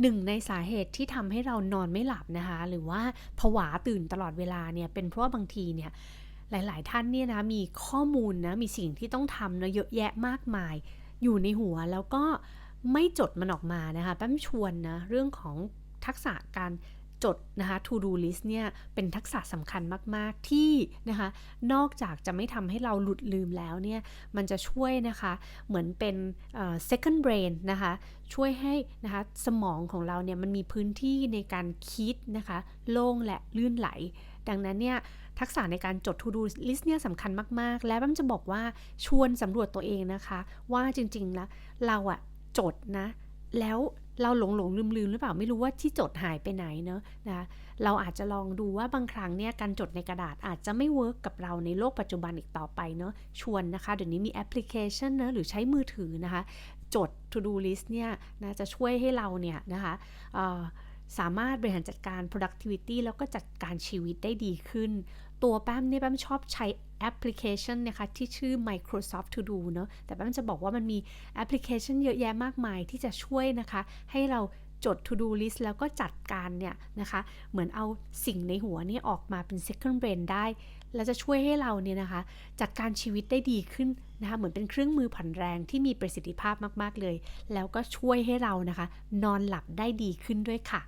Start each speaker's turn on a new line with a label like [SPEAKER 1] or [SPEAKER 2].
[SPEAKER 1] หนึ่งในสาเหตุที่ทำให้เรานอนไม่หลับนะคะ หรือว่าผวาตื่นตลอดเวลาเนี่ยเป็นเพราะบางทีเนี่ยหลาย ๆ ท่านเนี่ยนะมีข้อมูลนะมีสิ่งที่ต้องทำนะเยอะแยะมากมาย อยู่ในหัวแล้วก็ไม่จดมันออกมานะคะแป้มชวนนะเรื่องของทักษะการ จดนะคะ to do list เนี่ยเป็นทักษะสำคัญมากๆที่นะคะนอกจากจะไม่ทำให้เราหลุดลืมแล้วเนี่ยมันจะช่วยนะคะเหมือนเป็น second brain นะคะช่วยให้นะคะสมองของเราเนี่ยมันมีพื้นที่ในการคิดนะคะโล่งและลื่นไหล ดังนั้นเนี่ยทักษะในการจด to do list เนี่ยสำคัญมาก ๆ และแป้มจะบอกว่าชวนสำรวจตัวเองนะคะ ว่าจริงๆแล้วเราอะจดนะแล้ว เราหลงหลงลืมลืมหรือเปล่าไม่รู้ว่าที่จดหายไปไหนเนอะนะเราอาจจะลองดูว่าบางครั้งเนี่ยการจดในกระดาษอาจจะไม่เวิร์กกับเราในโลกปัจจุบันอีกต่อไปเนอะชวนนะคะเดี๋ยวนี้มีแอปพลิเคชันนะหรือใช้มือถือนะคะ จด to do list เนี่ยนะจะช่วยให้เราเนี่ยนะคะ สามารถบริหารจัดการ productivity แล้วก็จัดการชีวิตได้ดีขึ้น ตัวแป้มเนี่ยแป้มชอบใช้แอปพลิเคชันนะคะที่ชื่อ Microsoft To Do เนอะแต่แป้มจะบอกว่ามันมีแอปพลิเคชันเยอะแยะมากมายที่จะช่วยนะคะ ให้เราจด To Do List แล้วก็จัดการเนี่ยนะคะ เหมือนเอาสิ่งในหัวนี่ออกมาเป็น Second Brain ได้ แล้วจะช่วยให้เราเนี่ยนะคะ จัดการชีวิตได้ดีขึ้นนะคะ เหมือนเป็นเครื่องมือผันแรงที่มีประสิทธิภาพมาก ๆ เลย แล้วก็ช่วยให้เรานะคะ นอนหลับได้ดีขึ้นด้วยค่ะ